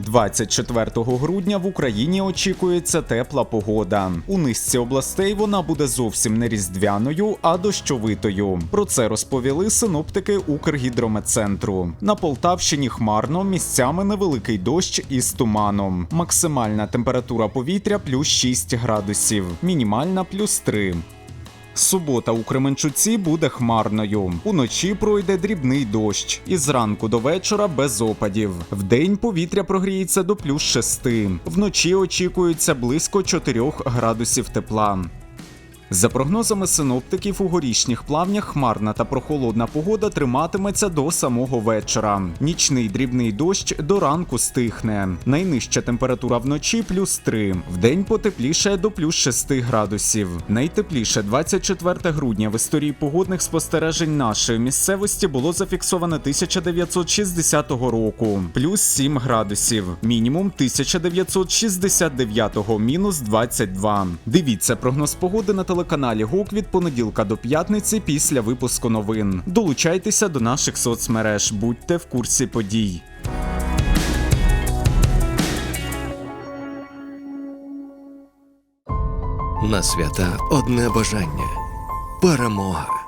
24 грудня в Україні очікується тепла погода. У низці областей вона буде зовсім не різдвяною, а дощовитою. Про це розповіли синоптики Укргідрометцентру. На Полтавщині хмарно, місцями невеликий дощ із туманом. Максимальна температура повітря плюс 6 градусів, мінімальна плюс 3. Субота у Кременчуці буде хмарною. Уночі пройде дрібний дощ. І зранку до вечора без опадів. Вдень повітря прогріється до плюс 6. Вночі очікується близько 4 градусів тепла. За прогнозами синоптиків, у горішніх плавнях хмарна та прохолодна погода триматиметься до самого вечора. Нічний дрібний дощ до ранку стихне. Найнижча температура вночі плюс 3. Вдень потепліше до плюс 6 градусів. Найтепліше 24 грудня в історії погодних спостережень нашої місцевості було зафіксовано 1960 року, плюс 7 градусів. Мінімум 1969 мінус 22. Дивіться прогноз погоди на телеканалі ГУК від понеділка до п'ятниці після випуску новин. Долучайтеся до наших соцмереж, будьте в курсі подій. На свята одне бажання перемога.